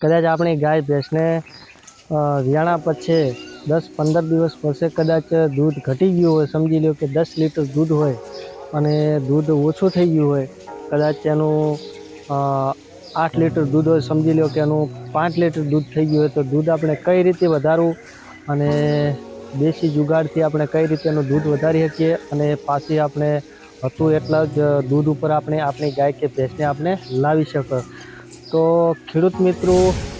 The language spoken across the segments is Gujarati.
કદાચ આપણી ગાય ભેંસને વિયાણા પછી દસ પંદર દિવસ પછી કદાચ દૂધ ઘટી ગયું હોય, સમજી લો કે દસ લીટર દૂધ હોય અને દૂધ ઓછું થઈ ગયું હોય, કદાચ એનું આઠ લીટર દૂધ હોય, સમજી લો કે એનું પાંચ લીટર દૂધ થઈ ગયું હોય, તો દૂધ આપણે કઈ રીતે વધારવું અને દેશી જુગાડથી આપણે કઈ રીતે એનું દૂધ વધારી શકીએ અને પાછી આપણે હતું એટલા જ દૂધ ઉપર આપણે આપણી ગાય કે ભેંસને આપણે લાવી શકીએ. તો ખેડૂત મિત્રો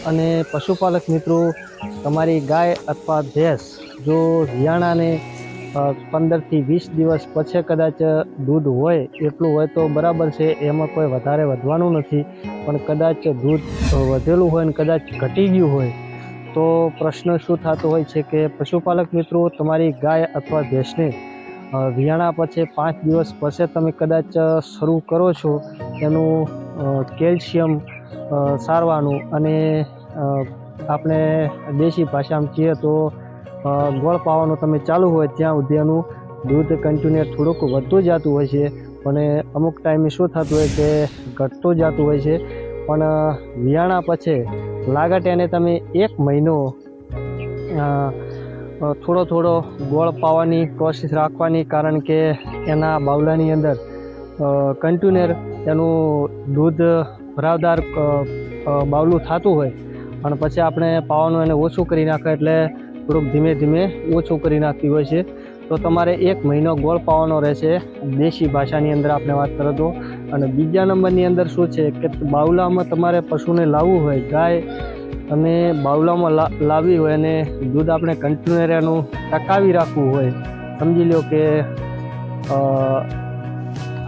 અને પશુપાલક મિત્રો, તમારી ગાય અથવા ભેંસ જો વિયાણાને પંદરથી વીસ દિવસ પછી કદાચ દૂધ હોય, એટલું હોય તો બરાબર છે, એમાં કોઈ વધારે વધવાનું નથી. પણ કદાચ દૂધ વધેલું હોય ને કદાચ ઘટી ગયું હોય, તો પ્રશ્ન શું થતો હોય છે કે પશુપાલક મિત્રો, તમારી ગાય અથવા ભેંસને વિયાણા પછી પાંચ દિવસ પછી તમે કદાચ શરૂ કરો છો એનું કેલ્શિયમ સારવાનું અને આપણે દેશી ભાષામાં કહીએ તો ગોળ પાવાનું તમે ચાલુ હોય ત્યાં સુધી એનું દૂધ કન્ટિન્યુ થોડુંક વધતું જતું હોય છે. અને અમુક ટાઈમે શું થતું હોય કે ઘટતું જતું હોય છે. પણ વિયાણા પછી લાગટ એને તમે એક મહિનો થોડો થોડો ગોળ પાવાની કોશિશ રાખવાની કારણ કે એના બાવલાની અંદર કન્ટિન્યુઅર એનું દૂધ ભરાવદાર બાવલું થતું હોય, પણ પછી આપણે પાવાનું એને ઓછું કરી નાખે એટલે થોડુંક ધીમે ધીમે ઓછું કરી નાખતી હોય છે. તો તમારે એક મહિનો ગોળ પાવાનો રહેશે. દેશી ભાષાની અંદર આપણે વાત કરો તો. અને બીજા નંબરની અંદર શું છે કે બાવલામાં તમારે પશુને લાવવું હોય, ગાય અને બાવલામાં લાવવી હોય અને દૂધ આપણે કન્ટિન્યુ એનું ટકાવી રાખવું હોય. સમજી લો કે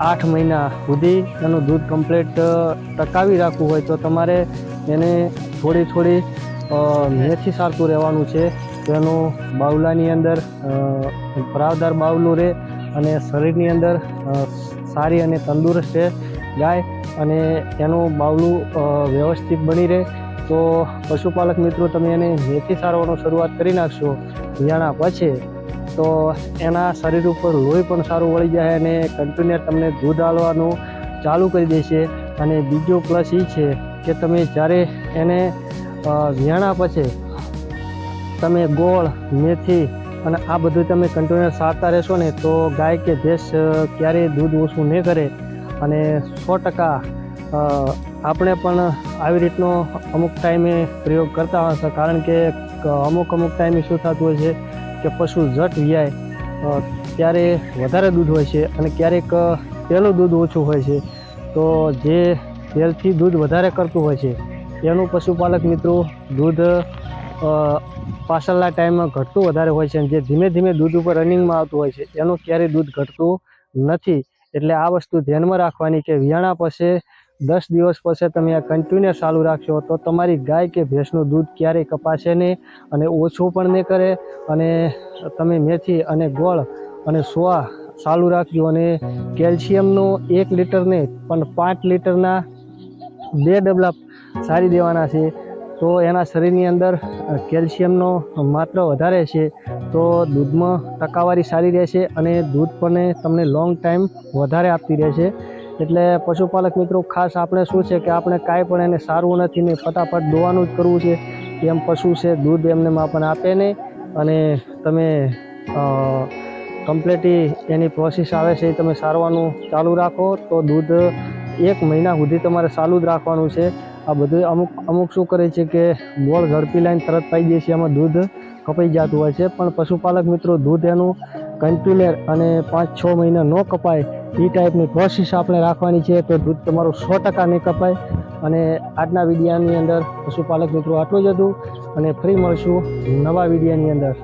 આઠ મહિના સુધી એનું દૂધ કમ્પ્લીટ ટકાવી રાખવું હોય તો તમારે એને થોડી થોડી મેથી સારતું રહેવાનું છે. તો એનું બાવલાની અંદર ભરાવદાર બાવલું રહે અને શરીરની અંદર સારી અને તંદુરસ્ત રહે ગાય અને એનું બાવલું વ્યવસ્થિત બની રહે. તો પશુપાલક મિત્રો, તમે એને મેથી સારવાનો શરૂઆત કરી નાખશો. વિયાણા પછી તો એના શરીર ઉપર લોહી પણ સારું વળી જાય અને કન્ટિન્યુ તમને દૂધ આલવાનું ચાલુ કરી દેશે અને બીજો પ્લસ એ છે કે તમે જ્યારે એને વ્યાણા પછી તમે ગોળ, મેથી અને આ બધું તમે કન્ટિન્યુ સારતા રહેશો ને તો ગાય કે ભેંસ ક્યારેય દૂધ ઓછું નહીં કરે. અને સો ટકા આપણે પણ આવી રીતનો અમુક ટાઈમે પ્રયોગ કરતા હશે. કારણ કે અમુક અમુક ટાઈમે શું થતું હોય છે કે પશુ ઝટ વિયાય ત્યારે વધારે દૂધ હોય છે અને ક્યારેક પહેલું દૂધ ઓછું હોય છે. તો જે તેલથી દૂધ વધારે કરતું હોય છે એનું પશુપાલક મિત્રો દૂધ પાછળના ટાઈમમાં ઘટતું વધારે હોય છે અને જે ધીમે ધીમે દૂધ ઉપર રનિંગમાં આવતું હોય છે, એનું ક્યારેય દૂધ ઘટતું નથી. એટલે આ વસ્તુ ધ્યાનમાં રાખવાની કે વિયાણા પછી દસ દિવસ પછી તમે આ કન્ટિન્યુ ચાલુ રાખશો, તો તમારી ગાય કે ભેંસનું દૂધ ક્યારેય કપાશે નહીં અને ઓછું પણ નહીં કરે અને તમે મેથી અને ગોળ અને સોવા ચાલુ રાખજો અને કેલ્શિયમનું એક લીટર નહીં, પણ પાંચ લીટરના બે ડબલા સારી દેવાના છે. તો એના શરીરની અંદર કેલ્શિયમનો માત્ર વધારે છે, તો દૂધમાં ટકાવારી સારી રહેશે અને દૂધ પણ તમને લોંગ ટાઈમ વધારે આપતી રહેશે. એટલે પશુપાલક મિત્રો, ખાસ આપણે શું છે કે આપણે કાંઈ પણ એને સારવું નથી ને ફટાફટ દોવાનું જ કરવું છે. એમ પશુ છે, દૂધ એમને આપણને આપે નહીં. અને તમે કમ્પ્લીટલી એની પ્રોસેસ આવે છે એ તમે સારવાનું ચાલુ રાખો, તો દૂધ એક મહિના સુધી તમારે ચાલુ જ રાખવાનું છે. આ બધું અમુક અમુક શું કરે છે કે ગોળ ઝડપી લાઈન તરત પાઈ દે છે એમાં દૂધ કપાઈ જતું હોય છે. પણ પશુપાલક મિત્રો, દૂધ એનું કન્ટિન્યુઅર અને પાંચ છ મહિના ન કપાય એ ટાઈપની પ્રોસેસ આપણે રાખવાની છે તો દૂધ તમારું સો ટકા નહીં કપાય. અને આજના વિડીયાની અંદર પશુપાલક મિત્રો આટલું જ હતું અને ફરી મળશું નવા વિડીયાની અંદર.